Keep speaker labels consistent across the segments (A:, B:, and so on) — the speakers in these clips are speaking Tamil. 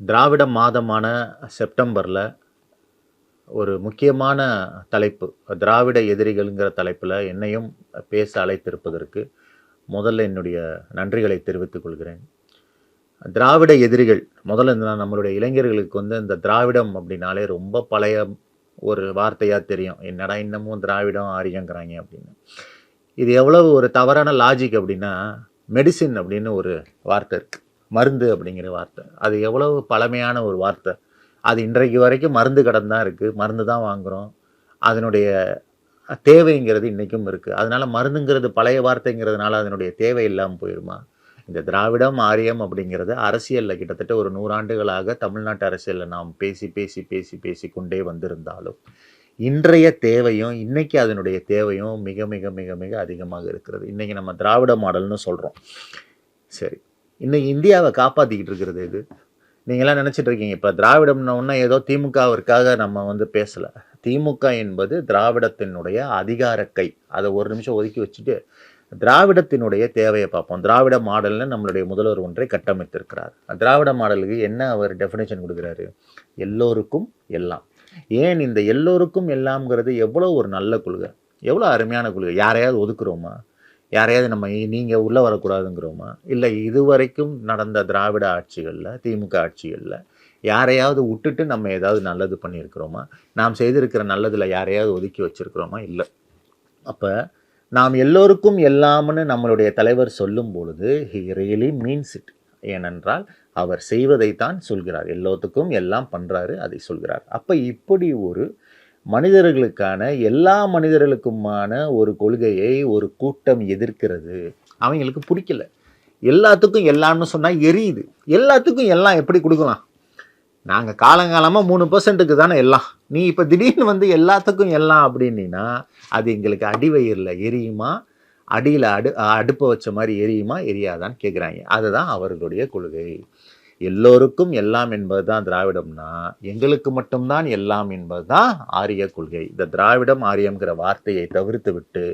A: திராவிட மாதமான செப்டம்பரில் ஒரு முக்கியமான தலைப்பு திராவிட எதிரிகள்ங்கிற தலைப்பில் என்னையும் பேச அழைத்திருப்பதற்கு முதல்ல என்னுடைய நன்றிகளை தெரிவித்துக் கொள்கிறேன். திராவிட எதிரிகள் முதல்ல நம்மளுடைய இளைஞர்களுக்கு வந்து இந்த திராவிடம் அப்படின்னாலே ரொம்ப பழைய ஒரு வார்த்தையாக தெரியும். என்னடா இன்னமும் திராவிடம் ஆரியங்கிறாங்க அப்படின்னு. இது எவ்வளவு ஒரு தவறான லாஜிக் அப்படின்னா மெடிசின் அப்படின்னு ஒரு வார்த்தை இருக்குது மருந்து அப்படிங்கிற வார்த்தை. அது எவ்வளவு பழமையான ஒரு வார்த்தை. அது இன்றைக்கு வரைக்கும் மருந்து கடன் தான் இருக்குது மருந்து தான் வாங்குகிறோம் அதனுடைய தேவைங்கிறது இன்றைக்கும் இருக்குது அதனால் மருந்துங்கிறது பழைய வார்த்தைங்கிறதுனால அதனுடைய தேவை இல்லாமல் போயிடுமா இந்த திராவிடம் ஆரியம் அப்படிங்கிறது அரசியலில் கிட்டத்தட்ட ஒரு நூறாண்டுகளாக தமிழ்நாட்டு அரசியலில் நாம் பேசி பேசி பேசி பேசி கொண்டே வந்திருந்தாலும் இன்றைய தேவையும் இன்னைக்கு அதனுடைய தேவையும் மிக மிக மிக மிக அதிகமாக இருக்கிறது. இன்றைக்கி நம்ம திராவிட மாடல்னு சொல்கிறோம் சரி. இன்னும் இந்தியாவை காப்பாற்றிக்கிட்டு இருக்கிறது இது. நீங்களாம் நினச்சிட்டு இருக்கீங்க இப்போ திராவிடம்னு ஏதோ திமுகவிற்காக நம்ம வந்து பேசலை. திமுக என்பது திராவிடத்தினுடைய அதிகார கை. அதை ஒரு நிமிஷம் ஒதுக்கி வச்சுட்டு திராவிடத்தினுடைய தேவையை பார்ப்போம். திராவிட மாடல்னு நம்மளுடைய முதல்வர் ஒன்றை கட்டமைத்திருக்கிறார். திராவிட மாடலுக்கு என்ன அவர் டெஃபினேஷன் கொடுக்குறாரு? எல்லோருக்கும் எல்லாம். ஏன் இந்த எல்லோருக்கும் எல்லாம்ங்கிறது எவ்வளோ ஒரு நல்ல கொள்கை? எவ்வளோ அருமையான கொள்கை? யாரையாவது ஒதுக்குறோமா? யாரையாவது நம்ம நீங்கள் உள்ளே வரக்கூடாதுங்கிறோமா? இல்லை இதுவரைக்கும் நடந்த திராவிட ஆட்சிகளில் திமுக ஆட்சிகளில் யாரையாவது விட்டுட்டு நம்ம ஏதாவது நல்லது பண்ணியிருக்கிறோமா? நாம் செய்திருக்கிற நல்லதில் யாரையாவது ஒதுக்கி வச்சிருக்கிறோமா? இல்லை. அப்போ நாம் எல்லோருக்கும் எல்லாம்னு நம்மளுடைய தலைவர் சொல்லும் பொழுது ஹி ரியலி மீன்ஸ் இட் ஏனென்றால் அவர் செய்வதைத்தான் சொல்கிறார். எல்லோத்துக்கும் எல்லாம் பண்ணுறாரு அதை சொல்கிறார். அப்போ இப்படி ஒரு மனிதர்களுக்கான எல்லா மனிதர்களுக்குமான ஒரு கொள்கையை ஒரு கூட்டம் எதிர்க்கிறது. அவங்களுக்கு பிடிக்கல. எல்லாத்துக்கும் எல்லாம்னு சொன்னால் எரியுது. எல்லாத்துக்கும் எல்லாம் எப்படி கொடுக்கலாம்? நாங்கள் காலங்காலமாக மூணு பர்சன்ட்டுக்கு தானே எல்லாம். நீ இப்போ திடீர்னு வந்து எல்லாத்துக்கும் எல்லாம் அப்படின்னா அது எங்களுக்கு அடிவயிறில் எரியுமா? அடியில் அடு அடுப்பை வச்ச மாதிரி எரியுமா? எரியாதான்னு கேட்குறாங்க அதுதான் அவர்களுடைய கொள்கை. எல்லோருக்கும் எல்லாம் என்பது தான் திராவிடம்னா எங்களுக்கு மட்டும்தான் எல்லாம் என்பது தான் ஆரிய கொள்கை. இந்த திராவிடம் ஆரியம்ங்கிற வார்த்தையை தவிர்த்து விட்டு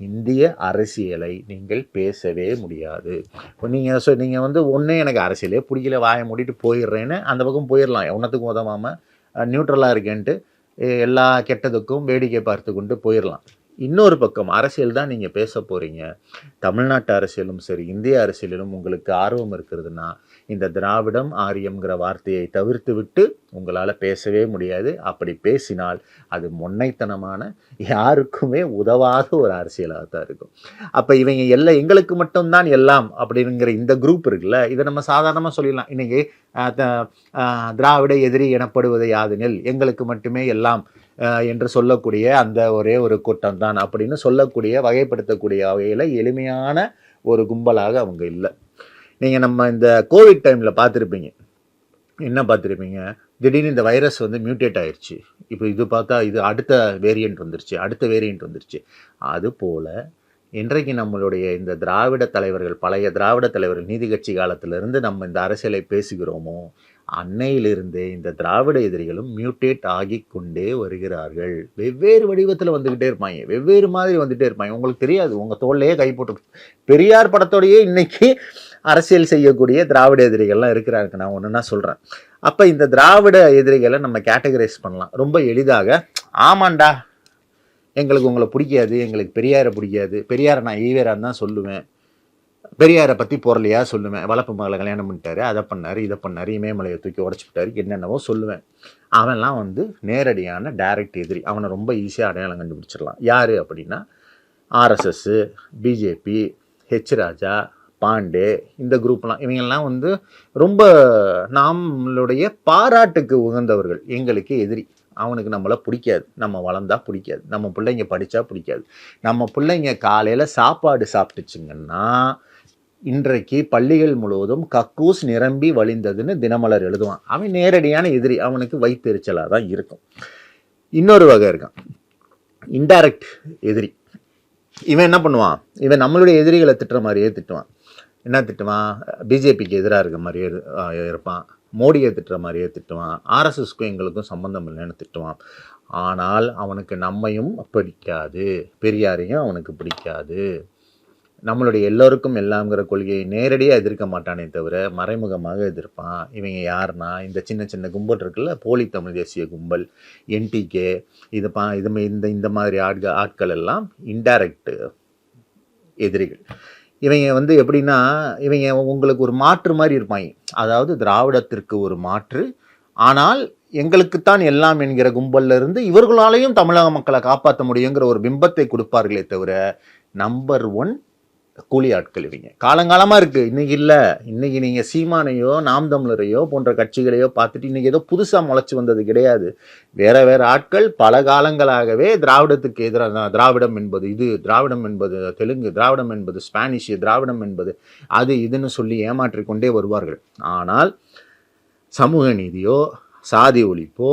A: இந்திய அரசியலை நீங்கள் பேசவே முடியாது. இப்போ நீங்கள் சொ நீங்கள் வந்து ஒன்றே எனக்கு அரசியலே பிடிக்கல வாயை மூடிட்டு போயிடுறேன்னு அந்த பக்கம் போயிடலாம். ஒன்றத்துக்கும் உதவாமல் நியூட்ரலாக இருக்கேன்ட்டு எல்லா கெட்டதுக்கும் வேடிக்கை பார்த்து கொண்டு போயிடலாம். இன்னொரு பக்கம் அரசியல் தான் நீங்கள் பேச போகிறீங்க தமிழ்நாட்டு அரசியலும் சரி இந்திய அரசியலிலும் உங்களுக்கு ஆர்வம் இருக்கிறதுனா இந்த திராவிடம் ஆரியம்ங்கிற வார்த்தையை தவிர்த்து விட்டு உங்களால் பேசவே முடியாது. அப்படி பேசினால் அது முன்னைத்தனமான யாருக்குமே உதவாத ஒரு அரசியலாக தான் இருக்கும். அப்போ இவங்க எல்லாம் எங்களுக்கு மட்டும்தான் எல்லாம் அப்படிங்கிற இந்த குரூப் இருக்குல்ல இதை நம்ம சாதாரணமாக சொல்லிடலாம். இன்றைக்கி த- திராவிட எதிரி எனப்படுவது யாதுனில் எங்களுக்கு மட்டுமே எல்லாம் என்று சொல்லக்கூடிய அந்த ஒரே ஒரு கூட்டம் தான் அப்படின்னு சொல்லக்கூடிய வகைப்படுத்தக்கூடிய வகையில் எளிமையான ஒரு கும்பலாக அவங்க இல்லை. நீங்கள் நம்ம இந்த கோவிட் டைமில் பார்த்துருப்பீங்க. என்ன பார்த்துருப்பீங்க? திடீர்னு இந்த வைரஸ் வந்து மியூட்டேட் ஆயிடுச்சு இப்போ இது பார்த்தா இது அடுத்த வேரியண்ட் வந்துருச்சு அடுத்த வேரியண்ட் வந்துருச்சு. அதுபோல் இன்றைக்கு நம்மளுடைய இந்த திராவிட தலைவர்கள் பழைய திராவிட தலைவர்கள் நீதி கட்சி காலத்திலிருந்து நம்ம இந்த அரசியலை பேசுகிறோமோ அன்னையிலிருந்தே இந்த திராவிட எதிரிகளும் மியூட்டேட் ஆகி கொண்டே வருகிறார்கள். வெவ்வேறு வடிவத்தில் வந்துக்கிட்டே இருப்பாங்க. வெவ்வேறு மாதிரி வந்துகிட்டே இருப்பாங்க. உங்களுக்கு தெரியாது. உங்கள் தோல்லையே கை போட்டு பெரியார் படத்தோடையே இன்றைக்கி அரசியல் செய்யக்கூடிய திராவிட எதிரிகள்லாம் இருக்கிறாங்க நான் ஒன்றுனா சொல்கிறேன் அப்போ இந்த திராவிட எதிரிகளை நம்ம கேட்டகரைஸ் பண்ணலாம். ரொம்ப எளிதாக ஆமாண்டா எங்களுக்கு உங்களை பிடிக்காது எங்களுக்கு பெரியாரை பிடிக்காது பெரியாரை நான் ஈவேரான்னு தான் சொல்லுவேன். பெரியாரை பற்றி பொருளையாக சொல்லுவேன். வளப்பு மகளை கல்யாணம் பண்ணிட்டாரு அதை பண்ணாரு இதை பண்ணாரு இமயமலையை தூக்கி உடச்சிட்டாரு என்னென்னவோ சொல்லுவேன். அவன்லாம் வந்து நேரடியான டைரக்ட் எதிரி. அவனை ரொம்ப ஈஸியாக அடையாளம் கண்டுபிடிச்சிடலாம். யார் அப்படின்னா RSS BJP H Raja Pandey இந்த குரூப்லாம் இவங்கெல்லாம் வந்து ரொம்ப நம்மளுடைய பாராட்டுக்கு உகந்தவர்கள். எங்களுக்கு எதிரி. அவனுக்கு நம்மளை பிடிக்காது. நம்ம வளர்ந்தா பிடிக்காது. நம்ம பிள்ளைங்க படித்தா பிடிக்காது. நம்ம பிள்ளைங்க காலையில் சாப்பாடு சாப்பிட்டுச்சுங்கன்னா இன்றைக்கு பள்ளிகள் முழுவதும் கக்கூஸ் நிரம்பி வழிந்ததுன்னு தினமலர் எழுதுவான். அவன் நேரடியான எதிரி அவனுக்கு வைத்தெரிச்சலாக தான் இருக்கும். இன்னொரு வகை இருக்கான். இன்டைரக்ட் எதிரி. இவன் என்ன பண்ணுவான்? இவன் நம்மளுடைய எதிரிகளை திட்டுற மாதிரியே திட்டுவான். என்ன திட்டுவான்? பிஜேபிக்கு எதிராக இருக்க மாதிரியே இருப்பான். மோடியை திட்டுற மாதிரியே திட்டுவான். ஆர்எஸ்எஸ்க்கும் எங்களுக்கும் சம்மந்தம் இல்லைன்னு திட்டுவான். ஆனால் அவனுக்கு நம்மையும் பிடிக்காது. பெரியாரையும் அவனுக்கு பிடிக்காது. நம்மளுடைய எல்லோருக்கும் எல்லாங்கிற கொள்கையை நேரடியாக எதிர்க்க மாட்டானே தவிர மறைமுகமாக எதிர்ப்பான். இவங்க யாருன்னா இந்த சின்ன சின்ன கும்பல் இருக்குல்ல போலி தமிழ் தேசிய கும்பல் என்டிகே இது பா இது இந்த இந்த மாதிரி ஆட்கள் ஆட்கள் எல்லாம் இன்டைரக்ட் எதிரிகள். இவங்க வந்து எப்படின்னா இவங்க உங்களுக்கு ஒரு மாற்று மாதிரி இருப்பாங்க. அதாவது திராவிடத்திற்கு ஒரு மாற்று. ஆனால் எங்களுக்குத்தான் எல்லாம் என்கிற கும்பல்ல இருந்து இவர்களாலையும் தமிழக மக்களை காப்பாற்ற முடியுங்கிற ஒரு பிம்பத்தை கொடுப்பார்களே தவிர நம்பர் ஒன் கூலி ஆட்கள் இவங்க காலங்காலமாக இருக்குது இன்றைக்கி இல்லை. இன்றைக்கி நீங்கள் சீமானையோ நாம் தமிழரையோ போன்ற கட்சிகளையோ பார்த்துட்டு இன்றைக்கி ஏதோ புதுசாக முளைச்சி வந்தது கிடையாது. வேறு வேறு ஆட்கள் பல காலங்களாகவே திராவிடத்துக்கு எதிராக தான் திராவிடம் என்பது இது திராவிடம் என்பது தெலுங்கு திராவிடம் என்பது ஸ்பானிஷ் திராவிடம் என்பது அது இதுன்னு சொல்லி ஏமாற்றிக்கொண்டே வருவார்கள். ஆனால் சமூக நீதியோ சாதி ஒழிப்போ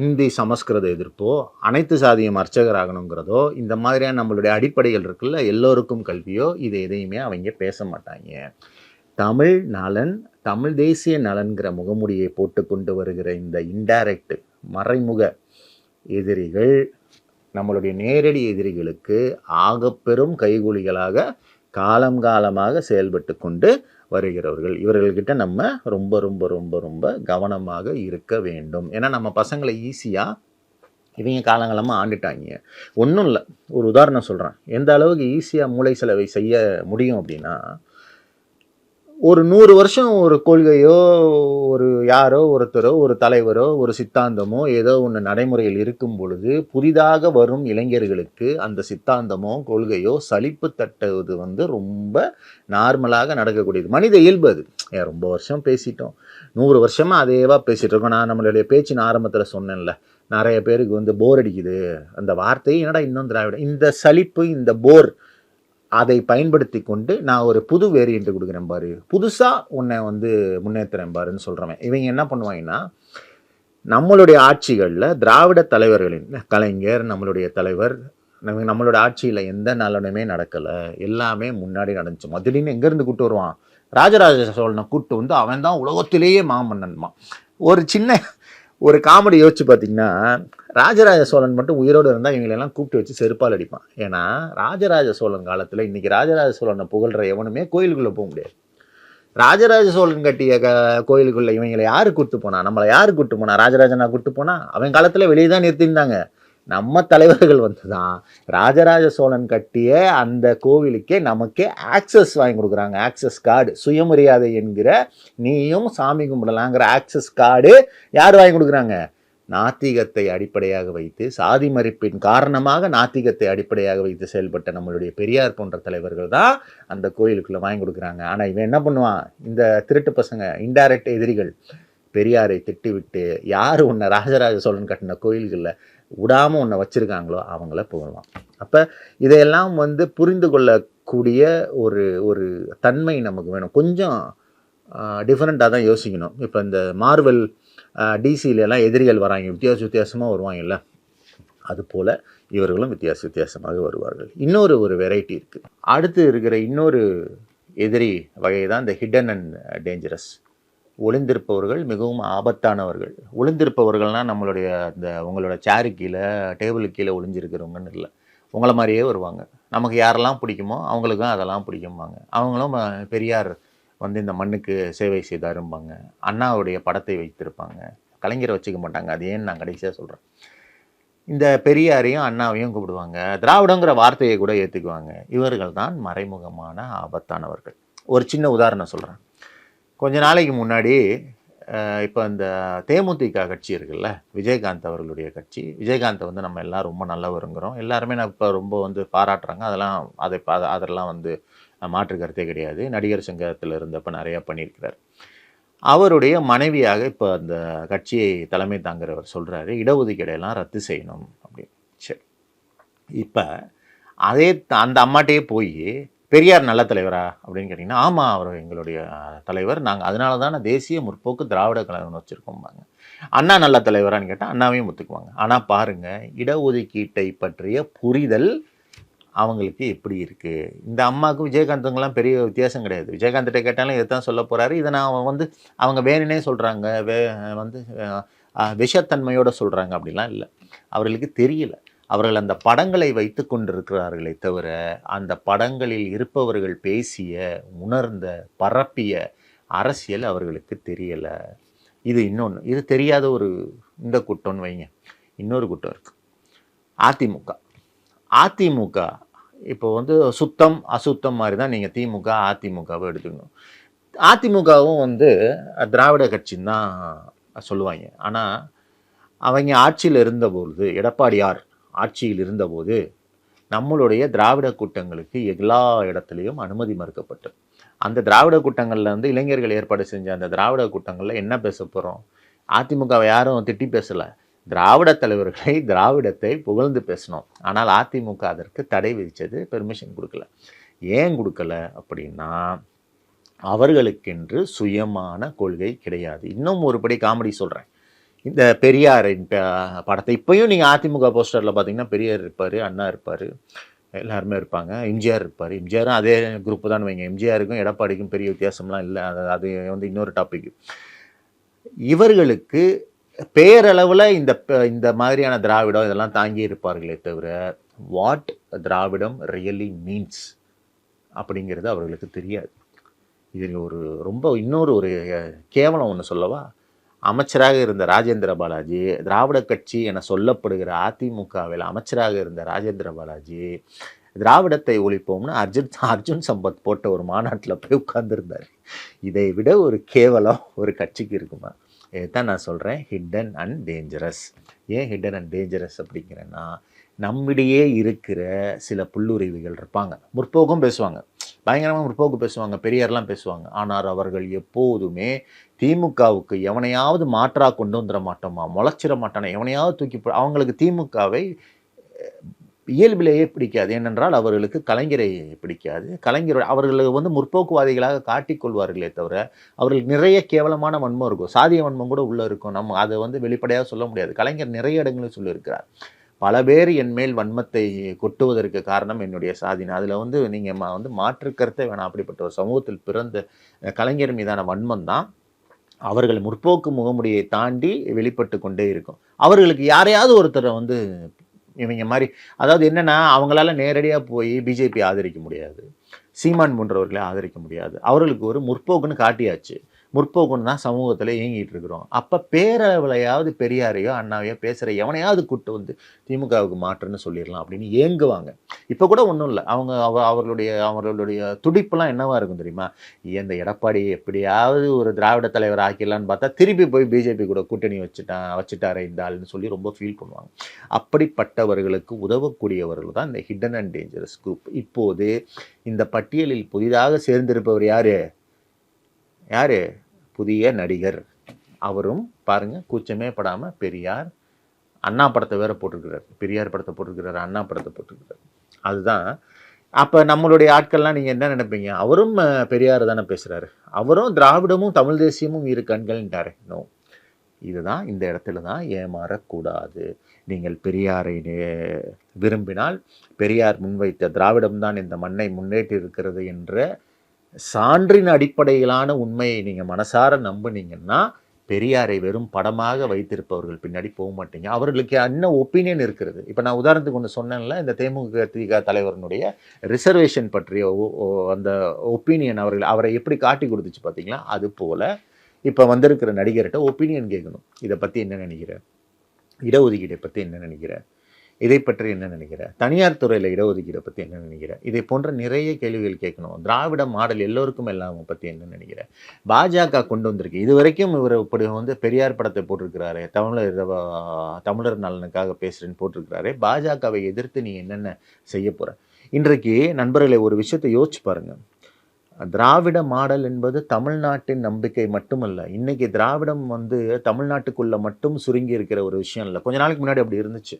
A: இந்தி சமஸ்கிருத எதிர்ப்போ அனைத்து சாதியும் அர்ச்சகராகணுங்கிறதோ இந்த மாதிரியான நம்மளுடைய அடிப்படைகள் இருக்குல்ல எல்லோருக்கும் கல்வியோ இது எதையுமே அவங்க பேச மாட்டாங்க. தமிழ் நலன் தமிழ் தேசிய நலன்கிற முகமுடியை போட்டு கொண்டு வருகிற இந்த இன்டைரக்ட் மறைமுக எதிரிகள் நம்மளுடைய நேரடி எதிரிகளுக்கு ஆகப்பெரும் கைகூலிகளாக காலம் காலமாக செயல்பட்டு கொண்டு வருகிறவர்கள். இவர்கள்கிட்ட நம்ம ரொம்ப ரொம்ப ரொம்ப ரொம்ப கவனமாக இருக்க வேண்டும். ஏன்னா நம்ம பசங்களை ஈஸியாக இவங்க காலங்காலமாக ஆண்டுட்டாங்க. ஒன்றும் இல்லை. ஒரு உதாரணம் சொல்கிறேன் எந்த அளவுக்கு ஈஸியாக மூளை செலவை செய்ய முடியும் அப்படின்னா ஒரு நூறு வருஷம் ஒரு கொள்கையோ ஒரு யாரோ ஒருத்தரோ ஒரு தலைவரோ ஒரு சித்தாந்தமோ ஏதோ ஒன்று நடைமுறையில் இருக்கும் பொழுது புதிதாக வரும் இளைஞர்களுக்கு அந்த சித்தாந்தமோ கொள்கையோ சலிப்பு தட்டுவது வந்து ரொம்ப நார்மலாக நடக்கக்கூடியது. மனித இயல்பு அது. ஏன் ரொம்ப வருஷம் பேசிட்டோம். நூறு வருஷமாக அதேவா பேசிகிட்டு இருக்கோம். நான் நம்மளுடைய பேச்சின் ஆரம்பத்தில் சொன்னேன்ல. நிறைய பேருக்கு வந்து போர் அடிக்குது. அந்த வார்த்தையை என்னடா இன்னும் திராவிட? இந்த சலிப்பு இந்த போர் அதை பயன்படுத்தி கொண்டு நான் ஒரு புது வேரியண்ட்டு கொடுக்குறேன் பாரு. புதுசாக உன்னை வந்து முன்னேற்றுறேன் பாருன்னு சொல்கிறவன் இவங்க என்ன பண்ணுவாங்கன்னா நம்மளுடைய ஆட்சிகளில் திராவிட தலைவர்களின் கலைஞர் நம்மளுடைய தலைவர் நம்ம நம்மளோட ஆட்சியில் எந்த நலனுமே நடக்கலை. எல்லாமே முன்னாடி நடந்துச்சு. திடீர்னு எங்கேருந்து கூப்பிட்டு வருவான்? ராஜராஜ சோழனை கூட்டு வந்து அவன் தான் உலகத்திலேயே மாமன்னன்மா. ஒரு சின்ன ஒரு காமெடி யோசிச்சு பார்த்தீங்கன்னா ராஜராஜ சோழன் மட்டும் உயிரோடு இருந்தால் இவங்களெல்லாம் கூப்பிட்டு வச்சு செருப்பால் அடிப்பான். ஏன்னா ராஜராஜ சோழன் காலத்தில் இன்றைக்கி ராஜராஜ சோழனை புகழ்கிற எவனுமே கோயிலுக்குள்ளே போக முடியாது. ராஜராஜ சோழன் கட்டிய க கோயிலுக்குள்ளே இவங்களை யாரு கூட்டு போனா? நம்மளை யார் கூட்டு போனா? ராஜராஜனா கூட்டு போனா? அவன் காலத்தில் வெளியே தான் நிறுத்தியிருந்தாங்க. நம்ம தலைவர்கள் வந்து தான் ராஜராஜ சோழன் கட்டிய அந்த கோவிலுக்கே நமக்கே ஆக்சஸ் வாங்கி கொடுக்குறாங்க. ஆக்சஸ் கார்டு சுயமரியாதை என்கிற நீயும் சாமி கும்பிடலாங்கிற ஆக்சஸ் கார்டு யார் வாங்கி கொடுக்குறாங்க? நாத்திகத்தை அடிப்படையாக வைத்து சாதி மறுப்பின் காரணமாக நாத்திகத்தை அடிப்படையாக வைத்து செயல்பட்ட நம்மளுடைய பெரியார் போன்ற தலைவர்கள் தான் அந்த கோயிலுக்குள்ளே வாங்கி கொடுக்குறாங்க. ஆனால் இவன் என்ன பண்ணுவான்? இந்த திருட்டு பசங்க இன்டைரக்ட் எதிரிகள் பெரியாரை திட்டிவிட்டு யார் உன்னை ராஜராஜ சோழன் கட்டின கோயில்களில் விடாமல் உன்னை வச்சுருக்காங்களோ அவங்கள போகலாம் அப்போ இதையெல்லாம் வந்து புரிந்து கொள்ளக்கூடிய ஒரு ஒரு தன்மை நமக்கு வேணும். கொஞ்சம் டிஃப்ரெண்ட்டாக தான் யோசிக்கணும். இப்போ இந்த மார்வெல் டிசியில எல்லாம் எதிரிகள் வராங்க. வித்தியாச வித்தியாசமாக வருவாங்கல்ல. அதுபோல் இவர்களும் வித்தியாச வித்தியாசமாக வருவார்கள். இன்னொரு ஒரு வெரைட்டி இருக்குது அடுத்து இருக்கிற இன்னொரு எதிரி வகை தான் இந்த ஹிடன் அண்ட் டேஞ்சரஸ் ஒளிந்திருப்பவர்கள் மிகவும் ஆபத்தானவர்கள். ஒளிந்திருப்பவர்கள்னால் நம்மளுடைய அந்த உங்களோட சேரு கீழே டேபிளுக்கு கீழே ஒளிஞ்சிருக்கிறவங்கன்னு இல்லை. உங்களை மாதிரியே வருவாங்க. நமக்கு யாரெல்லாம் பிடிக்குமோ அவங்களுக்கும் அதெல்லாம் பிடிக்கும்பாங்க. அவங்களும் பெரியார் வந்து இந்த மண்ணுக்கு சேவை செய்தாரும்பாங்க. அண்ணாவுடைய படத்தை வைத்திருப்பாங்க. கலைஞரை வச்சுக்க மாட்டாங்க. அது ஏன்னு நான் கடைசியாக சொல்கிறேன் இந்த பெரியாரையும் அண்ணாவையும் கூப்பிடுவாங்க. திராவிடங்கிற வார்த்தையை கூட ஏற்றுக்குவாங்க இவர்கள் தான் மறைமுகமான ஆபத்தானவர்கள். ஒரு சின்ன உதாரணம் சொல்கிறேன் கொஞ்ச நாளைக்கு முன்னாடி இப்போ இந்த தேமுதிக கட்சி இருக்குல்ல விஜயகாந்த் அவர்களுடைய கட்சி. விஜயகாந்த் வந்து நம்ம எல்லாம் ரொம்ப நல்லவருங்கிறோம். எல்லாருமே நான் இப்போ ரொம்ப வந்து பாராட்டுறாங்க. அதெல்லாம் அதை அதெல்லாம் வந்து மாற்று கருத்தே கிடையாது. நடிகர் சங்கத்தில் இருந்தப்போ நிறையா பண்ணியிருக்கிறார். அவருடைய மனைவியாக இப்போ அந்த கட்சியை தலைமை தாங்குறவர் சொல்கிறாரு இடஒதுக்கீடையெல்லாம் ரத்து செய்யணும் அப்படின்னு. சரி. இப்போ அதே த- அந்த அம்மாட்டையே போய் பெரியார் நல்ல தலைவரா? அப்படின்னு கேட்டிங்கன்னா ஆமாம் அவர் எங்களுடைய தலைவர். நாங்கள் அதனால தானே தேசிய முற்போக்கு திராவிட கழகம் வச்சுருக்கோம்பாங்க. அண்ணா நல்ல தலைவரான்னு கேட்டால் அண்ணாவையும் ஒத்துக்குவாங்க. ஆனால் பாருங்கள் இடஒதுக்கீட்டை பற்றிய புரிதல் அவங்களுக்கு எப்படி இருக்குது இந்த அம்மாவுக்கு விஜயகாந்துங்கெல்லாம் பெரிய வித்தியாசம் கிடையாது. விஜயகாந்த்கிட்ட கேட்டாலும் இதை தான் சொல்ல போகிறாரு இதை நான் வந்து அவங்க வேணுனே சொல்கிறாங்க வே வந்து விஷத்தன்மையோடு சொல்கிறாங்க அப்படிலாம் இல்லை. அவர்களுக்கு தெரியல. அவர்கள் அந்த படங்களை வைத்து கொண்டிருக்கிறார்களே தவிர அந்த படங்களில் இருப்பவர்கள் பேசிய உணர்ந்த பரப்பிய அரசியல் அவர்களுக்கு தெரியலை. இது இன்னொன்று இது தெரியாத ஒரு இந்த கூட்டம்னு வைங்க. இன்னொரு கூட்டம் இருக்குது அதிமுக. அதிமுக. இப்போ வந்து சுத்தம் அசுத்தம் மாதிரி தான் நீங்கள் திமுக அதிமுகவை எடுத்துக்கணும். அதிமுகவும் வந்து திராவிட கட்சின்னு தான் சொல்லுவாங்க. ஆனால் அவங்க ஆட்சியில் இருந்தபோது எடப்பாடியார் ஆட்சியில் இருந்தபோது நம்மளுடைய திராவிட கூட்டங்களுக்கு எல்லா இடத்துலையும் அனுமதி மறுக்கப்பட்டது. அந்த திராவிட கூட்டங்களில் வந்து இளைஞர்கள் ஏற்பாடு செஞ்ச அந்த திராவிட கூட்டங்களில் என்ன பேச போகிறோம் அதிமுகவை யாரும் திட்டி பேசலை. திராவிட தலைவர்களை திராவிடத்தை புகழ்ந்து பேசணும் ஆனால் அதிமுக அதற்கு தடை விதித்தது பெர்மிஷன் கொடுக்கல. ஏன் கொடுக்கல அப்படின்னா அவர்களுக்கென்று சுயமான கொள்கை கிடையாது. இன்னும் ஒருபடி காமெடி சொல்கிறேன் இந்த பெரியாரின் படத்தை இப்போயும் நீங்கள் அதிமுக போஸ்டரில் பார்த்தீங்கன்னா பெரியார் இருப்பார் அண்ணா இருப்பார் எல்லாருமே இருப்பாங்க. எம்ஜிஆர் இருப்பார். எம்ஜிஆரும் அதே குரூப்பு தான் வைங்க. எம்ஜிஆருக்கும் எடப்பாடிக்கும் பெரிய வித்தியாசம்லாம் இல்லை. அது அது வந்து இன்னொரு டாபிக் இவர்களுக்கு பேரளவில் இந்த இந்த மாதிரியான திராவிடம் இதெல்லாம் தாங்கி இருப்பார்களே தவிர வாட் திராவிடம் ரியலி மீன்ஸ் அப்படிங்கிறது அவர்களுக்கு தெரியாது. இதில் ஒரு ரொம்ப இன்னொரு ஒரு கேவலம் ஒன்று சொல்லவா? அமைச்சராக இருந்த ராஜேந்திர பாலாஜி திராவிட கட்சி என சொல்லப்படுகிற அதிமுகவில் அமைச்சராக இருந்த ராஜேந்திர பாலாஜி திராவிடத்தை ஒழிப்போம்னு அர்ஜுன் அர்ஜுன் சம்பத் போட்ட ஒரு மாநாட்டில் போய் உட்கார்ந்துருந்தார். இதை விட ஒரு கேவலம் ஒரு கட்சிக்கு இருக்குமா? தான் நான் சொல்கிறேன் ஹிடன் அண்ட் டேஞ்சரஸ் ஏன் ஹிடன் அண்ட் டேஞ்சரஸ் அப்படிங்கிறேன்னா நம்மிடையே இருக்கிற சில புல்லுருவிகள் இருப்பாங்க. முற்போக்கும் பேசுவாங்க. பயங்கரமாக முற்போக்கு பேசுவாங்க பெரியார்லாம் பேசுவாங்க. ஆனால் அவர்கள் எப்போதுமே திமுகவுக்கு எவனையாவது மாற்றாக கொண்டு வந்துட மாட்டோமா? முளைச்சிட மாட்டானா? எவனையாவது தூக்கி போ- அவங்களுக்கு திமுகவை இயல்பிலேயே பிடிக்காது. ஏனென்றால் அவர்களுக்கு கலைஞரை பிடிக்காது. கலைஞர் அவர்களை வந்து முற்போக்குவாதிகளாக காட்டிக்கொள்வார்களே தவிர அவர்களுக்கு நிறைய கேவலமான வன்மம் இருக்கும். சாதிய வன்மம் கூட உள்ளே இருக்கும். நம்ம அதை வந்து வெளிப்படையாக சொல்ல முடியாது. கலைஞர் நிறைய இடங்களில் சொல்லியிருக்கிறார். பல பேர் என் மேல் வன்மத்தை கொட்டுவதற்கு காரணம் என்னுடைய சாதினா. அதில் வந்து நீங்கள் மா வந்து மாற்று கருத்தை வேணாம். அப்படிப்பட்ட ஒரு சமூகத்தில் பிறந்த கலைஞர் மீதான வன்மம் தான் அவர்கள் முற்போக்கு முகமுடியை தாண்டி வெளிப்பட்டு கொண்டே இருக்கும். அவர்களுக்கு யாரையாவது ஒருத்தரை வந்து இவங்க மாதிரி. அதாவது என்னன்னா அவங்களால நேரடியாக போய் பிஜேபி ஆதரிக்க முடியாது. சீமான் போன்றவர்களை ஆதரிக்க முடியாது. அவர்களுக்கு ஒரு முற்போக்குன்னு காட்டியாச்சு. முற்போக்குன்னு தான் சமூகத்தில் இயங்கிட்டு இருக்கிறோம். அப்போ பேரளவிலையாவது பெரியாரையோ அண்ணாவையோ பேசுகிற எவனையாவது கூட்டு வந்து திமுகவுக்கு மாற்றுன்னு சொல்லிடலாம் அப்படின்னு ஏங்குவாங்க. இப்போ கூட ஒன்றும் இல்லை. அவங்க அவ அவர்களுடைய அவர்களுடைய துடிப்புலாம் என்னவா இருக்கும் தெரியுமா? இந்த எடப்பாடி எப்படியாவது ஒரு திராவிட தலைவர் ஆக்கிடலான்னு பார்த்தா திருப்பி போய் பிஜேபி கூட கூட்டணி வச்சுட்டான் வச்சுட்டாரே இந்த ஆள்னு சொல்லி ரொம்ப ஃபீல் பண்ணுவாங்க. அப்படிப்பட்டவர்களுக்கு உதவக்கூடியவர்கள் தான் இந்த ஹிடன் அண்ட் டேஞ்சரஸ் குரூப் இப்போது இந்த பட்டியலில் புதிதாக சேர்ந்திருப்பவர் யார்? யார்? புதிய நடிகர். அவரும் பாருங்க கூச்சமே படாமல் பெரியார் அண்ணா படத்தை வேற போட்டிருக்கிறார். பெரியார் படத்தை போட்டிருக்கிறார் அண்ணா படத்தை போட்டிருக்கிறார். அதுதான். அப்போ நம்மளுடைய ஆட்கள்லாம் நீங்கள் என்ன நினைப்பீங்க? அவரும் பெரியார் தானே பேசுகிறாரு அவரும் திராவிடமும் தமிழ் தேசியமும் இரு கண்கள்ன்றாரு. நோ. இதுதான் இந்த இடத்துல தான் ஏமாறக்கூடாது. நீங்கள் பெரியாரை நே- விரும்பினால் பெரியார் முன்வைத்த திராவிடம் தான் இந்த மண்ணை முன்னேற்றி இருக்கிறது என்ற சான்றின் அடிப்படையிலான உண்மையை நீங்கள் மனசார நம்புனீங்கன்னா பெரியாரை வெறும் படமாக வைத்திருப்பவர்கள் பின்னாடி போக மாட்டீங்க. அவர்களுக்கு என்ன ஒப்பீனியன் இருக்கிறது? இப்போ நான் உதாரணத்துக்கு ஒன்று சொன்னேன்ல இந்த தேமுதிக திக தலைவரனுடைய ரிசர்வேஷன் பற்றிய அந்த ஒப்பீனியன் அவர்கள் அவரை எப்படி காட்டி கொடுத்துச்சு பார்த்தீங்களா அது போல் இப்போ வந்திருக்கிற நடிகர்கிட்ட ஒப்பீனியன் கேட்கணும். இதை பற்றி என்ன நினைக்கிற? இடஒதுக்கீடை பற்றி என்ன நினைக்கிற? இதை பற்றி என்ன நினைக்கிற தனியார் துறையில் இடஒதுக்கீடை பற்றி என்ன நினைக்கிற இதை போன்ற நிறைய கேள்விகள் கேட்கணும். திராவிட மாடல் எல்லோருக்கும் எல்லாம் பற்றி என்ன நினைக்கிற பாஜக கொண்டு வந்திருக்கு. இது வரைக்கும் இவர் இப்படி வந்து பெரியார் படத்தை போட்டிருக்கிறாரு தமிழர் தமிழர் நலனுக்காக பேசுகிறேன்னு போட்டிருக்கிறாரு பாஜகவை எதிர்த்து நீ என்னென்ன செய்ய போற? இன்றைக்கு நண்பர்களை ஒரு விஷயத்தை யோசிச்சு பாருங்க. திராவிட மாடல் என்பது தமிழ்நாட்டின் நம்பிக்கை மட்டுமல்ல இன்னைக்கு திராவிடம் வந்து தமிழ்நாட்டுக்குள்ள மட்டும் சுருங்கி இருக்கிற ஒரு விஷயம் இல்லை. கொஞ்ச நாளைக்கு முன்னாடி அப்படி இருந்துச்சு.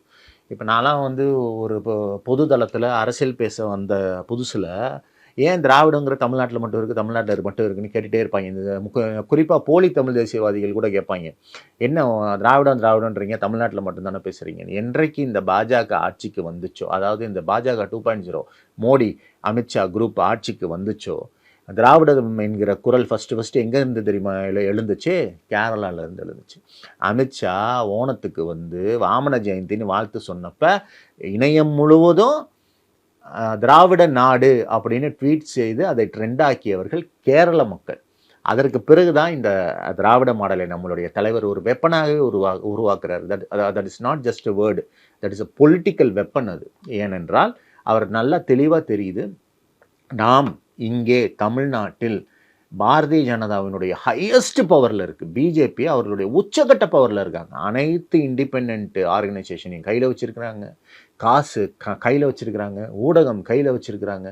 A: இப்போ நான்லாம் வந்து ஒரு பொ- பொது தளத்தில் அரசியல் பேச வந்த புதுசில் ஏன் திராவிடங்கிற தமிழ்நாட்டில் மட்டும் இருக்குது தமிழ்நாட்டில் மட்டும் இருக்குன்னு கேட்டுகிட்டே இருப்பாங்க. இந்த முக்க குறிப்பாக போலி தமிழ் தேசியவாதிகள் கூட கேட்பாங்க. என்ன திராவிடம் திராவிடன்றீங்க தமிழ்நாட்டில் மட்டும்தானே பேசுகிறீங்க என்றைக்கு இந்த பாஜக ஆட்சிக்கு வந்துச்சோ அதாவது இந்த Bhajaka two point zero Modi Amit Shah group ஆட்சிக்கு வந்துச்சோ திராவிடம் என்கிற குரல் ஃபஸ்ட்டு ஃபஸ்ட்டு எங்கேருந்து தெரியுமா? எழுந்துச்சு? கேரளாவிலேருந்து எழுந்துச்சு. அமித்ஷா ஓணத்துக்கு வந்து வாமன ஜெயந்தின்னு வாழ்த்து சொன்னப்போ இணையம் முழுவதும் திராவிட நாடு அப்படின்னு ட்வீட் செய்து அதை ட்ரெண்ட் ஆக்கியவர்கள் கேரள மக்கள். அதற்கு பிறகு தான் இந்த திராவிட மாடலை நம்மளுடைய தலைவர் ஒரு வெப்பனாகவே உருவா உருவாக்குறார். That that is not just a word that is a political weapon அது. ஏனென்றால் அவர் நல்லா தெளிவாக தெரியுது. நாம் இங்கே தமிழ்நாட்டில் பாரதிய ஜனதாவினுடைய ஹையஸ்ட் பவரில் இருக்குது பிஜேபி அவர்களுடைய உச்சகட்ட பவரில் இருக்காங்க. அனைத்து இண்டிபெண்ட் ஆர்கனைசேஷனையும் கையில் வச்சுருக்கிறாங்க. காசு க கையில் வச்சுருக்கிறாங்க. ஊடகம் கையில் வச்சுருக்கிறாங்க.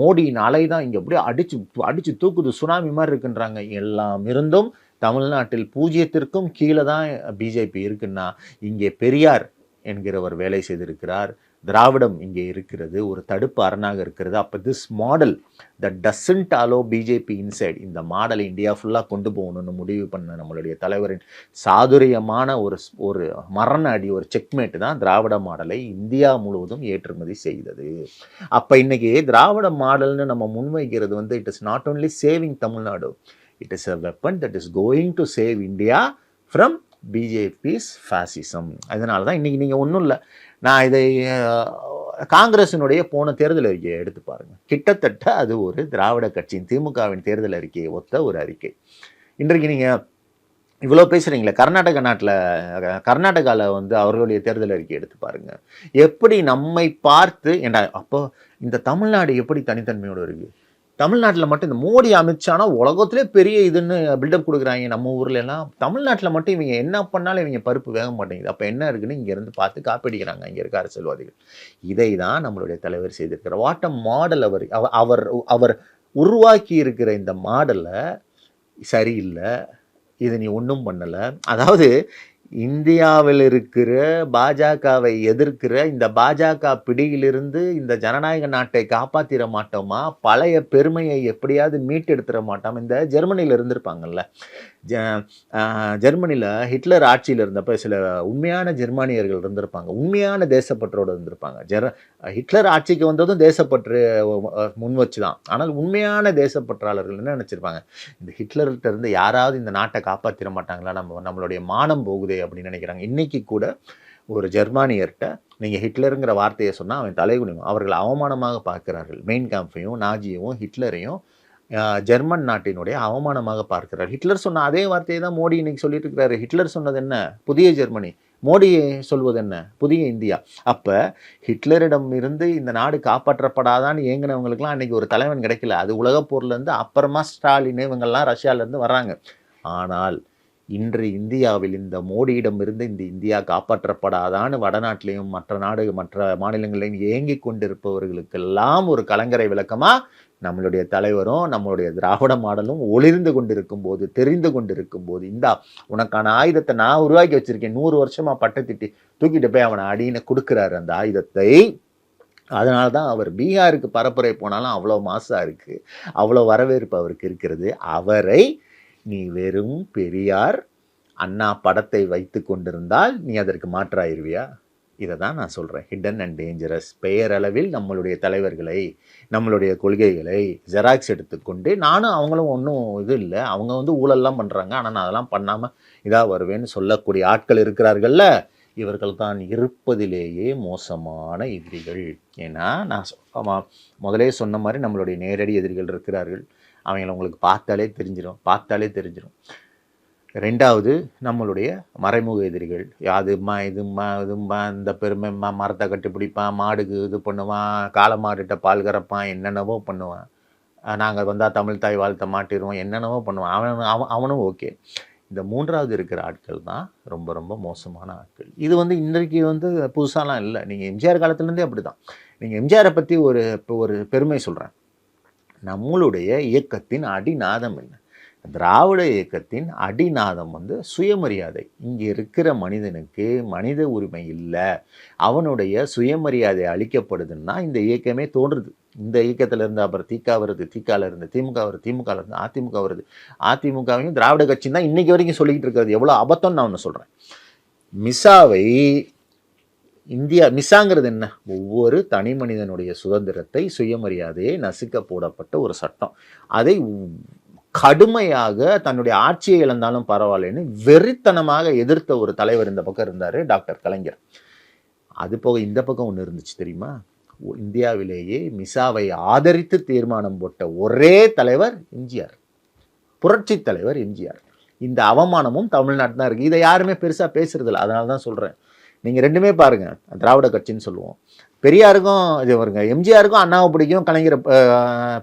A: மோடியின் அலை தான் இங்கே அப்படியே அடிச்சு அடித்து தூக்குது. சுனாமி மாதிரி இருக்குன்றாங்க. எல்லாம் இருந்தும் தமிழ்நாட்டில் பூஜ்ஜியத்திற்கும் கீழே தான் பிஜேபி இருக்குன்னா இங்கே பெரியார் என்கிறவர் வேலை செய்திருக்கிறார். திராவிடம் இங்கே இருக்கிறது ஒரு தடுப்பு அரணாக இருக்கிறது. அப்போ this model the doesn't allow BJP inside இந்த மாடலை இந்தியா ஃபுல்லாக கொண்டு போகணும்னு முடிவு பண்ண நம்மளுடைய தலைவரின் சாதுரியமான ஒரு ஒரு மரண அடி ஒரு செக்மேட் தான் திராவிட மாடலை இந்தியா முழுவதும் ஏற்றுமதி செய்தது. அப்போ இன்னைக்கு திராவிட மாடல்னு நம்ம முன்வைக்கிறது வந்து it is not only saving Tamil Nadu it is a weapon that is going to save India from BJP's fascism அதனால தான் இன்றைக்கி நீங்கள் ஒன்றும் இல்லை நான் இதை காங்கிரசினுடைய போன தேர்தல் அறிக்கையை எடுத்து பாருங்கள் கிட்டத்தட்ட அது ஒரு திராவிட கட்சியின் திமுகவின் தேர்தல் அறிக்கையை ஒத்த ஒரு அறிக்கை. இன்றைக்கு நீங்கள் இவ்வளோ பேசுகிறீங்களே கர்நாடக நாட்டில் கர்நாடகாவில் வந்து அவர்களுடைய தேர்தல் அறிக்கை எடுத்து பாருங்க. எப்படி நம்மை பார்த்து ஏண்டா அப்போ இந்த தமிழ்நாடு எப்படி தனித்தன்மையோடு இருக்குது தமிழ்நாட்டில் மட்டும் இந்த மோடி அமித்ஷானா உலகத்திலே பெரிய இதுன்னு பில்டப் கொடுக்குறாங்க நம்ம ஊர்லலாம் எல்லாம். தமிழ்நாட்டில் மட்டும் இவங்க என்ன பண்ணாலும் இவங்க பருப்பு வேக மாட்டேங்குது. அப்போ என்ன இருக்குன்னு இங்கேருந்து பார்த்து காப்பீடிக்கிறாங்க இங்கே இருக்க அரசியல்வாதிகள். இதை தான் நம்மளுடைய தலைவர் செய்திருக்கிறார். வாட் அ மாடல் அவர். அவர் அவர் உருவாக்கி இருக்கிற இந்த மாடலை சரியில்லை. இது நீ ஒன்றும் பண்ணலை. அதாவது இந்தியாவில் இருக்கிற பாஜகவை எதிர்க்கிற இந்த பாஜக பிடியிலிருந்து இந்த ஜனநாயக நாட்டை காப்பாற்றிட மாட்டோமா? பழைய பெருமையை எப்படியாவது மீட்டெடுத்துட மாட்டோம்? இந்த ஜெர்மனியில் இருந்திருப்பாங்கல்ல. ஜெர்மனியில் ஹிட்லர் ஆட்சியில் இருந்தப்போ சில உண்மையான ஜெர்மானியர்கள் இருந்திருப்பாங்க. உண்மையான தேசப்பற்றோடு இருந்திருப்பாங்க. ஜெர ஹிட்லர் ஆட்சிக்கு வந்ததும் தேசப்பற்று முன் வச்சு தான் ஆனால் உண்மையான தேசப்பற்றாளர்கள் என்ன நினச்சிருப்பாங்க? இந்த ஹிட்லர்கிட்ட இருந்து யாராவது இந்த நாட்டை காப்பாற்றிட மாட்டாங்களா? நம்ம நம்மளுடைய மானம் போகுதே அப்படின்னு நினைக்கிறாங்க. இன்றைக்கி கூட ஒரு ஜெர்மானியர்கிட்ட நீங்கள் ஹிட்லருங்கிற வார்த்தையை சொன்னால் அவன் தலைகுனியும். அவர்கள் அவமானமாக பார்க்கிறார்கள். மெயின் கேம்பையும் நாஜியவும் ஹிட்லரையும் ஜெர்மன் நாட்டினுடைய அவமானமாக பார்க்கிறார். ஹிட்லர் சொன்ன அதே வார்த்தையை தான் மோடி இன்னைக்கு சொல்லிட்டு இருக்கிறாரு. ஹிட்லர் சொன்னது என்ன? புதிய ஜெர்மனி. மோடி சொல்வது என்ன? புதிய இந்தியா. அப்போ ஹிட்லரிடம் இருந்து இந்த நாடு காப்பாற்றப்படாதான்னு ஏங்கினவங்களுக்குலாம் அன்றைக்கி ஒரு தலைவன் கிடைக்கல. அது உலகப் அப்புறமா ஸ்டாலின் இவங்கெல்லாம் ரஷ்யாவிலேருந்து வர்றாங்க. ஆனால் இன்று இந்தியாவில் இந்த மோடியிடம் இருந்து இந்த இந்தியா காப்பாற்றப்படாதான்னு வடநாட்டிலையும் மற்ற நாடு மற்ற மாநிலங்களையும் ஏங்கி கொண்டிருப்பவர்களுக்கெல்லாம் ஒரு கலங்கரை விளக்கமாக நம்மளுடைய தலைவரும் நம்மளுடைய திராவிட மாடலும் ஒளிர்ந்து கொண்டிருக்கும் போது தெரிந்து கொண்டிருக்கும் போது இந்தா உனக்கான ஆயுதத்தை நான் உருவாக்கி வச்சிருக்கேன் நூறு வருஷமா பட்டத்திட்டி தூக்கிட்டு போய் அவனை அடின்னு கொடுக்குறாரு அந்த ஆயுதத்தை. அதனால தான் அவர் பீகாருக்கு பரப்புரை போனாலும் அவ்வளோ மாசாக இருக்குது அவ்வளோ வரவேற்பு அவருக்கு இருக்கிறது. அவரை நீ வெறும் பெரியார் அண்ணா படத்தை வைத்து கொண்டிருந்தால் நீ அதற்கு மாற்றாயிருவியா? இதை தான் நான் சொல்கிறேன் ஹிடன் அண்ட் டேஞ்சரஸ் பெயரளவில் நம்மளுடைய தலைவர்களை நம்மளுடைய கொள்கைகளை ஜெராக்ஸ் எடுத்துக்கொண்டு நானும் அவங்களும் ஒன்றும் இது இல்லை. அவங்க வந்து ஊழல்லாம் பண்ணுறாங்க ஆனால் நான் அதெல்லாம் பண்ணாமல் இதாக வருவேன்னு சொல்லக்கூடிய ஆட்கள் இருக்கிறார்கள்ல. இவர்கள் தான் இருப்பதிலேயே மோசமான எதிரிகள். ஏன்னா நான் சொ- முதலே சொன்ன மாதிரி நம்மளுடைய நேரடி எதிரிகள் இருக்கிறார்கள். அவங்கள உங்களுக்கு பார்த்தாலே தெரிஞ்சிடும் பார்த்தாலே தெரிஞ்சிடும் ரெண்டாவது நம்மளுடைய மறைமுக எதிரிகள். அதுமா இதுமா இதுமா இந்த பெருமை மரத்தை கட்டிப்பிடிப்பான் மாடுக்கு இது பண்ணுவான் காளை மாடுகிட்ட பால் கறப்பான் என்னென்னவோ பண்ணுவான். நாங்கள் வந்தால் தமிழ் தாய் வாழ்த்த மாட்டிடுவோம் என்னென்னவோ பண்ணுவான். அவன் அவன் அவனும் ஓகே. இந்த மூன்றாவது இருக்கிற ஆட்கள் தான் ரொம்ப ரொம்ப மோசமான ஆட்கள். இது வந்து இன்றைக்கு வந்து புதுசாலாம் இல்லை. நீங்கள் எம்ஜிஆர் காலத்துலேருந்தே அப்படி தான் நீங்கள் எம்ஜிஆரை பற்றி ஒரு இப்போ ஒரு பெருமை சொல்கிறேன் நம்மளுடைய இயக்கத்தின் அடிநாதம் என்ன? திராவிட இயக்கத்தின் அடிநாதம் வந்து சுயமரியாதை. இங்கே இருக்கிற மனிதனுக்கு மனித உரிமை இல்லை. அவனுடைய சுயமரியாதை அளிக்கப்படுதுன்னா இந்த இயக்கமே தோன்றுது. இந்த இயக்கத்திலேருந்து அப்புறம் திகா வருது திகால இருந்து திமுக வருது திமுக இருந்து அதிமுக வருது. அதிமுகவையும் திராவிட கட்சி தான் இன்றைக்கி வரைக்கும் சொல்லிக்கிட்டு இருக்கிறது. எவ்வளோ அபத்தம் நான் ஒன்று சொல்கிறேன் மிசாவை இந்தியா மிஸ்ஸாங்கிறது என்ன? ஒவ்வொரு தனி மனிதனுடைய சுதந்திரத்தை சுயமரியாதையை நசுக்க போடப்பட்ட ஒரு சட்டம். அதை உ- கடுமையாக தன்னுடைய ஆட்சியை இழந்தாலும் பரவாயில்லைன்னு வெறித்தனமாக எதிர்த்த ஒரு தலைவர் இந்த பக்கம் இருந்தார் டாக்டர் கலைஞர். அது போக இந்த பக்கம் ஒன்று இருந்துச்சு தெரியுமா? ஒ- இந்தியாவிலேயே மிசாவை ஆதரித்து தீர்மானம் போட்ட ஒரே தலைவர் எம்ஜிஆர். புரட்சி தலைவர் எம்ஜிஆர். இந்த அவமானமும் தமிழ்நாட்டு தான் இருக்குது இதை யாருமே பெருசாக பேசுறதில்ல. அதனால தான் சொல்கிறேன் நீங்கள் ரெண்டுமே பாருங்கள் திராவிட கட்சின்னு சொல்லுவோம். பெரியாருக்கும் இது வருங்க எம்ஜிஆருக்கும் அண்ணாவை பிடிக்கும் கலைஞர்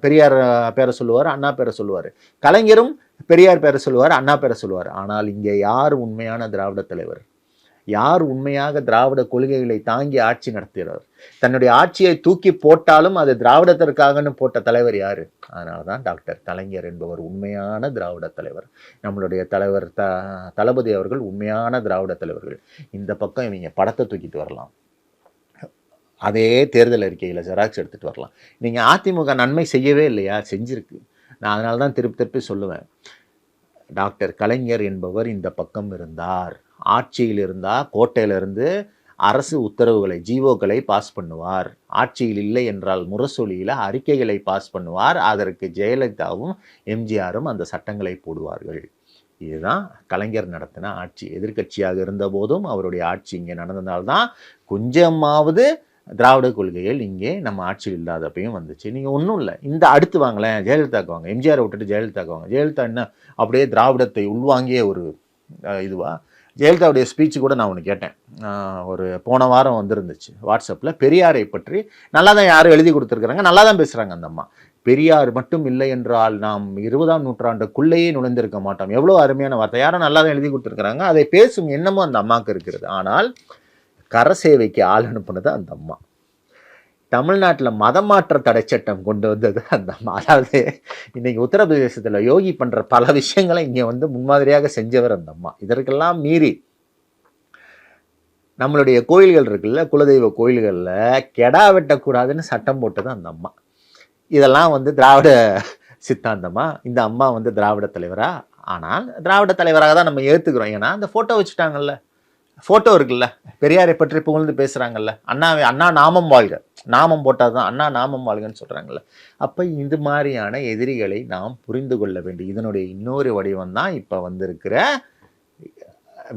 A: பெரியார் பேரை சொல்லுவார் அண்ணா பேரை சொல்லுவார். கலைஞரும் பெரியார் பேரை சொல்லுவார் அண்ணா பேரை சொல்லுவார். ஆனால் இங்கே யார் உண்மையான திராவிட தலைவர்? யார் உண்மையாக திராவிட கொள்கைகளை தாங்கி ஆட்சி நடத்துகிறார்? தன்னுடைய ஆட்சியை தூக்கி போட்டாலும் அது திராவிடத்திற்காகன்னு போட்ட தலைவர் யாரு? அதனால தான் டாக்டர் கலைஞர் என்பவர் உண்மையான திராவிட தலைவர். நம்மளுடைய தலைவர் த தளபதி அவர்கள் உண்மையான திராவிட தலைவர்கள். இந்த பக்கம் இவங்க படத்தை தூக்கிட்டு வரலாம். அதே தேர்தல் அறிக்கையில் ஜெராக்ஸ் எடுத்துகிட்டு வரலாம். நீங்கள் அதிமுக நன்மை செய்யவே இல்லையா? செஞ்சிருக்கு. நான் அதனால தான் திருப்பி திருப்பி சொல்லுவேன். டாக்டர் கலைஞர் என்பவர் இந்த பக்கம் இருந்தார். ஆட்சியில் இருந்தால் கோட்டையிலிருந்து அரசு உத்தரவுகளை ஜீவோக்களை பாஸ் பண்ணுவார். ஆட்சியில் இல்லை என்றால் முரசொலியில் அறிக்கைகளை பாஸ் பண்ணுவார். அதற்கு ஜெயலலிதாவும் எம்ஜிஆரும் அந்த சட்டங்களை போடுவார்கள். இதுதான் கலைஞர் நடத்தின ஆட்சி. எதிர்க்கட்சியாக இருந்தபோதும் அவருடைய ஆட்சி இங்கே நடந்ததால்தான் கொஞ்சமாவது திராவிட கொள்கைகள் இங்கே நம்ம ஆட்சியில் இல்லாதப்பையும் வந்துச்சு. நீங்கள் ஒன்றும் இல்லை. இந்த அடுத்து வாங்களேன் ஜெயலலிதாக்கு வாங்க. எம்ஜிஆரை விட்டுட்டு ஜெயலலிதாக்கு வாங்க. ஜெயலலிதா என்ன அப்படியே திராவிடத்தை உள்வாங்கிய ஒரு இதுவாக இதுவா? ஜெயலலிதாவுடைய ஸ்பீச் கூட நான் ஒன்று கேட்டேன். ஒரு போன வாரம் வந்திருந்துச்சு. வாட்ஸ்அப்பில் பெரியாரை பற்றி நல்லா தான் யாரும் எழுதி கொடுத்துருக்குறாங்க நல்லா தான் பேசுகிறாங்க அந்த அம்மா. பெரியார் மட்டும் இல்லை என்றால் நாம் இருபதாம் நூற்றாண்டுக்குள்ளேயே நுழைந்திருக்க மாட்டோம். எவ்வளோ அருமையான வார்த்தை. யாரும் நல்லா தான் எழுதி கொடுத்துருக்குறாங்க. அதை பேசும் எண்ணமும் அந்த அம்மாவுக்கு இருக்கிறது. ஆனால் கர சேவைக்கு ஆள் அனுப்புனது அந்த அம்மா. தமிழ்நாட்டில் மதமாற்ற தடை சட்டம் கொண்டு வந்தது அந்த அம்மா அதாவது இன்னைக்கு உத்தரப்பிரதேசத்தில் யோகி பண்ணுற பல விஷயங்களை இங்கே வந்து முன்மாதிரியாக செஞ்சவர் அந்த அம்மா. இதற்கெல்லாம் மீறி நம்மளுடைய கோயில்கள் இருக்குல்ல குலதெய்வ கோயில்களில் கெடா வெட்டக்கூடாதுன்னு சட்டம் போட்டது அந்த அம்மா. இதெல்லாம் வந்து திராவிட சித்தாந்தமா? இந்த அம்மா வந்து திராவிட தலைவரா? ஆனால் திராவிட தலைவராக தான் நம்ம ஏற்றுக்கிறோம் ஏன்னா அந்த ஃபோட்டோ வச்சுட்டாங்கல்ல. ஃபோட்டோ இருக்குல்ல பெரியாரை பற்றி புகழ்ந்து பேசுகிறாங்கல்ல அண்ணாவை அண்ணா நாமம் வாழ்க. நாமம் போட்டால் தான் அண்ணா நாமம் வாழ்கன்னு சொல்கிறாங்கல்ல அப்போ இது மாதிரியான எதிரிகளை நாம் புரிந்து கொள்ள வேண்டும். இதனுடைய இன்னொரு வடிவம் தான் இப்போ வந்திருக்கிற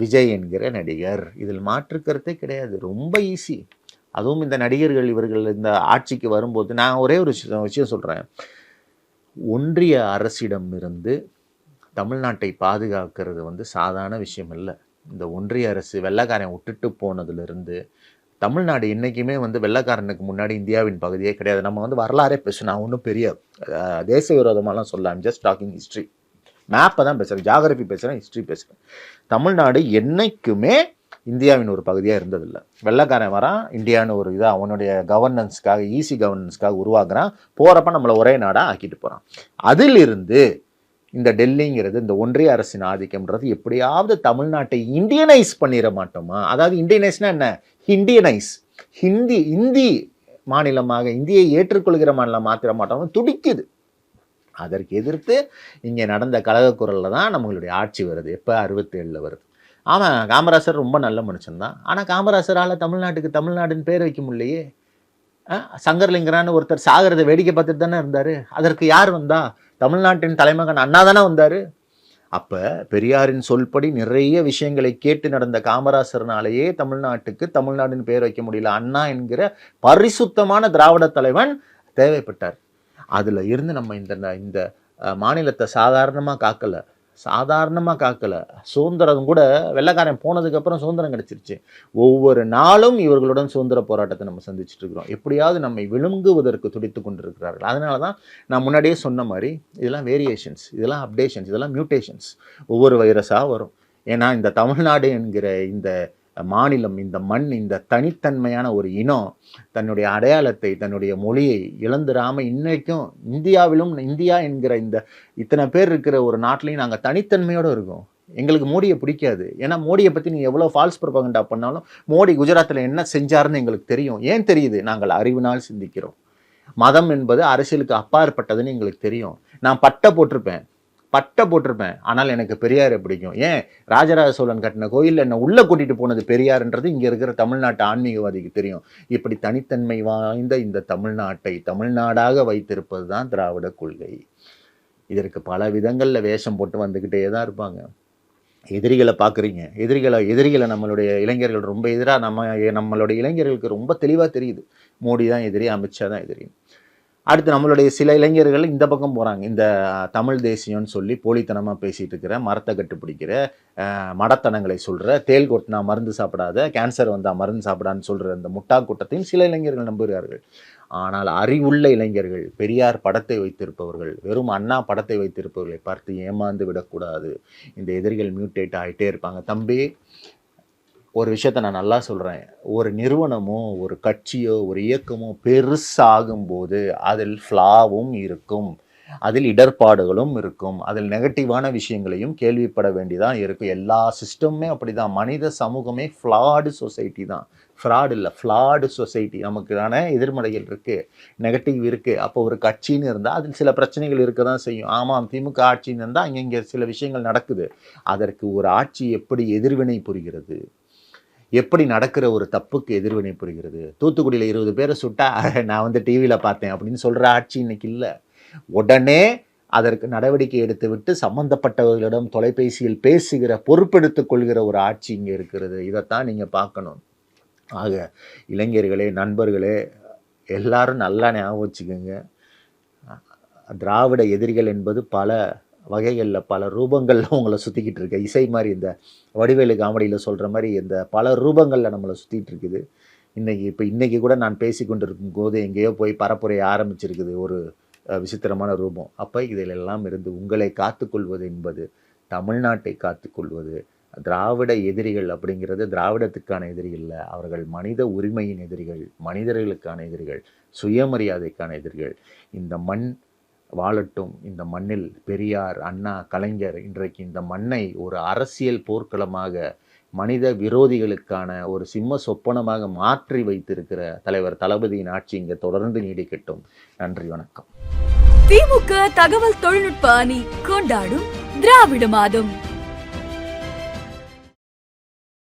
A: விஜய் என்கிற நடிகர். இதில் மாற்று கருத்தே கிடையாது. ரொம்ப ஈஸி அதுவும் இந்த நடிகர்கள் இவர்கள் இந்த ஆட்சிக்கு வரும்போது நான் ஒரே ஒரு விஷயம் விஷயம் சொல்கிறேன் ஒன்றிய அரசிடம் இருந்து தமிழ்நாட்டை பாதுகாக்கிறது வந்து சாதாரண விஷயம் இல்லை. இந்த ஒன்றிய அரசு வெள்ளைக்காரன் விட்டுட்டு போனதுலேருந்து தமிழ்நாடு என்றைக்குமே வந்து வெள்ளைக்காரனுக்கு முன்னாடி இந்தியாவின் பகுதியே கிடையாது. நம்ம வந்து வரலாறே பேசணும் நான் ஒன்றும் பெரிய தேச விரோதமாலாம் சொல்லலாம் ஜஸ்ட் டாக்கிங் ஹிஸ்ட்ரி மேப்பை தான் பேசுகிறேன் ஜாகிரபி பேசுகிறேன் ஹிஸ்ட்ரி பேசுகிறேன் தமிழ்நாடு என்றைக்குமே இந்தியாவின் ஒரு பகுதியாக இருந்ததில்லை. வெள்ளக்காரன் வரான் இந்தியான்னு ஒரு இதாக அவனுடைய கவர்னன்ஸ்க்காக ஈஸி கவர்னன்ஸ்க்காக உருவாக்குறான். போகிறப்ப நம்மளை ஒரே நாடாக ஆக்கிட்டு போகிறான் அதிலிருந்து இந்த டெல்லிங்கிறது இந்த ஒன்றிய அரசின் ஆதிக்கம்ன்றது எப்படியாவது தமிழ்நாட்டை இந்தியனைஸ் பண்ணிட மாட்டோமா? அதாவது இந்தியனைஸ்னா என்ன? ஹிண்டியனைஸ் ஹிந்தி இந்தி மாநிலமாக இந்தியை ஏற்றுக்கொள்கிற மாநிலம் மாத்திர மாட்டோமா துடிக்குது. அதற்கு எதிர்த்து இங்கே நடந்த கழகக்குரலில் தான் நம்மளுடைய ஆட்சி வருது. எப்போ? அறுபத்தேழில் வருது. ஆமாம் காமராசர் ரொம்ப நல்ல மனுஷன்தான் ஆனால் காமராசரால் தமிழ்நாட்டுக்கு தமிழ்நாடுன்னு பேர் வைக்க முடியலையே. அஹ், சங்கர்லிங்கரான்னு ஒருத்தர் சாகிறத வேடிக்கை பார்த்துட்டு தானே இருந்தார். அதற்கு யார் வந்தா? தமிழ்நாட்டின் தலைமகன் அண்ணா தானே வந்தார். அப்போ பெரியாரின் சொல்படி நிறைய விஷயங்களை கேட்டு நடந்த காமராசர்னாலேயே தமிழ்நாட்டுக்கு தமிழ்நாடுன்னு பேர் வைக்க முடியல. அண்ணா என்கிற பரிசுத்தமான திராவிட தலைவன் தேவைப்பட்டார். அதில் இருந்து நம்ம இந்த இந்த மாநிலத்தை சாதாரணமாக காக்கல. சாதாரணமாக காக்கல. சுதந்திரம் கூட வெள்ளைக்காரன் போனதுக்கப்புறம் சுதந்திரம் கிடச்சிருச்சு. ஒவ்வொரு நாளும் இவர்களுடன் சுதந்திர போராட்டத்தை நம்ம சந்திச்சுட்டு இருக்கிறோம். எப்படியாவது நம்மை விழுங்குவதற்கு துடித்து கொண்டிருக்கிறார்கள். அதனால தான் நான் முன்னாடியே சொன்ன மாதிரி இதெல்லாம் வேரியேஷன்ஸ் இதெல்லாம் அப்டேஷன்ஸ் இதெல்லாம் மியூட்டேஷன்ஸ் ஒவ்வொரு வைரஸாக வரும். ஏன்னா இந்த தமிழ்நாடு என்கிற இந்த மாநிலம் இந்த மண் இந்த தனித்தன்மையான ஒரு இனம் தன்னுடைய அடையாளத்தை தன்னுடைய மொழியை இழந்துடாமல் இன்றைக்கும் இந்தியாவிலும் இந்தியா என்கிற இந்த இத்தனை பேர் இருக்கிற ஒரு நாட்டிலையும் நாங்கள் தனித்தன்மையோடு இருக்கோம். எங்களுக்கு மோடியை பிடிக்காது. ஏன்னா மோடியை பற்றி நீங்கள் எவ்வளோ ஃபால்ஸ் ப்ரொபகண்டா பண்ணாலும் மோடி குஜராத்தில் என்ன செஞ்சாருன்னு எங்களுக்கு தெரியும். ஏன் தெரியுது? நாங்கள் அறிவினால் சிந்திக்கிறோம். மதம் என்பது அரசியலுக்கு அப்பாற்பட்டதுன்னு எங்களுக்கு தெரியும். நான் பட்டை போட்டிருப்பேன். பட்டை போட்டிருப்பேன். ஆனால் எனக்கு பெரியாரை பிடிக்கும். ஏன்? ராஜராஜ சோழன் கட்டின கோயிலில் என்னை உள்ளே கூட்டிகிட்டு போனது பெரியார்ன்றது இங்கே இருக்கிற தமிழ்நாட்டு ஆன்மீகவாதிக்கு தெரியும். இப்படி தனித்தன்மை வாய்ந்த இந்த தமிழ்நாட்டை தமிழ்நாடாக வைத்திருப்பது தான் திராவிட கொள்கை. இதற்கு பல விதங்களில் வேஷம் போட்டு வந்துக்கிட்டே தான் இருப்பாங்க. எதிரிகளை பார்க்குறீங்க. எதிரிகளை எதிரிகளை நம்மளுடைய இளைஞர்கள் ரொம்ப எதிராக நம்ம நம்மளுடைய இளைஞர்களுக்கு ரொம்ப தெளிவாக தெரியுது. மோடி தான் எதிரி அமித்ஷா தான் எதிரி. அடுத்து நம்மளுடைய சில இளைஞர்கள் இந்த பக்கம் போகிறாங்க இந்த தமிழ் தேசியம்னு சொல்லி போலித்தனமாக பேசிகிட்டு இருக்கிற மரத்தை கட்டுப்பிடிக்கிற மடத்தனங்களை சொல்கிற தேல் கொட்டினா மருந்து சாப்பிடாத கேன்சர் வந்தால் மருந்து சாப்பிடான்னு சொல்கிற அந்த முட்டா கூட்டத்தையும் சில இளைஞர்கள் நம்புகிறார்கள். ஆனால் அறிவுள்ள இளைஞர்கள் பெரியார் படத்தை வைத்திருப்பவர்கள் வெறும் அண்ணா படத்தை வைத்திருப்பவர்களை பார்த்து ஏமாந்து விடக்கூடாது. இந்த எதிரிகள் மியூட்டேட் ஆகிட்டே இருப்பாங்க. தம்பி ஒரு விஷயத்த நான் நல்லா சொல்கிறேன் ஒரு நிறுவனமோ ஒரு கட்சியோ ஒரு இயக்கமோ பெருசாகும்போது அதில் ஃப்ளாவும் இருக்கும். அதில் இடர்பாடுகளும் இருக்கும். அதில் நெகட்டிவான விஷயங்களையும் கேள்விப்பட வேண்டியதான் இருக்கும். எல்லா சிஸ்டமுமே அப்படிதான். மனித சமூகமே ஃப்ளாடு சொசைட்டி தான். ஃப்ராடு இல்லை ஃப்ளாடு சொசைட்டி நமக்கான எதிர்மறைகள் இருக்குது நெகட்டிவ் இருக்குது அப்போ ஒரு கட்சின்னு இருந்தால் அதில் சில பிரச்சனைகள் இருக்க தான் செய்யும். ஆமாம் திமுக ஆட்சின்னு இருந்தால் அங்கே இங்கே சில விஷயங்கள் நடக்குது. அதற்கு ஒரு ஆட்சி எப்படி எதிர்வினை புரிகிறது? எப்படி நடக்கிற ஒரு தப்புக்கு எதிர்வினை புரிகிறது? தூத்துக்குடியில் இருபது பேரை சுட்டா நான் வந்து டிவியில் பார்த்தேன் அப்படின்னு சொல்கிற ஆட்சி இன்னைக்கு இல்லை. உடனே அதற்கு நடவடிக்கை எடுத்துவிட்டு சம்பந்தப்பட்டவர்களிடம் தொலைபேசியில் பேசுகிற பொறுப்பெடுத்து கொள்கிற ஒரு ஆட்சி இங்கே இருக்கிறது. இதைத்தான் நீங்கள் பார்க்கணும். ஆக இளைஞர்களே நண்பர்களே எல்லாரும் நல்லா ஞாபகம் வச்சுக்கோங்க. திராவிட எதிரிகள் என்பது பல வகைகளில் பல ரூபங்களில் உங்களை சுற்றிக்கிட்டு இருக்க. இசை மாதிரி இந்த வடிவேலு காமெடியில் சொல்கிற மாதிரி இந்த பல ரூபங்களில் நம்மளை சுற்றிட்டு இருக்குது. இன்றைக்கி இப்போ இன்றைக்கி கூட நான் பேசி கொண்டு போது எங்கேயோ போய் பரப்புரைய ஆரம்பிச்சிருக்குது ஒரு விசித்திரமான ரூபம். அப்போ இதிலெல்லாம் இருந்து உங்களை காத்துக்கொள்வது என்பது தமிழ்நாட்டை காத்துக்கொள்வது திராவிட எதிரிகள் அப்படிங்கிறது திராவிடத்துக்கான எதிரி இல்லை. அவர்கள் மனித உரிமையின் எதிரிகள் மனிதர்களுக்கான எதிரிகள் சுயமரியாதைக்கான எதிரிகள். இந்த மண் வாழட்டும். இந்த மண்ணில் பெரியார் அண்ணா கலைஞர் இன்றைக்கு இந்த மண்ணை ஒரு அரசியல் போர்க்களமாக மனித விரோதிகளுக்கான ஒரு சிம்ம சொப்பனமாக மாற்றி வைத்திருக்கிற தலைவர் தளபதியின் ஆட்சி இங்கே தொடர்ந்து நீடிக்கட்டும். நன்றி வணக்கம்.
B: திமுக தகவல் தொழில்நுட்ப அணி கொண்டாடும் திராவிட மாதம்.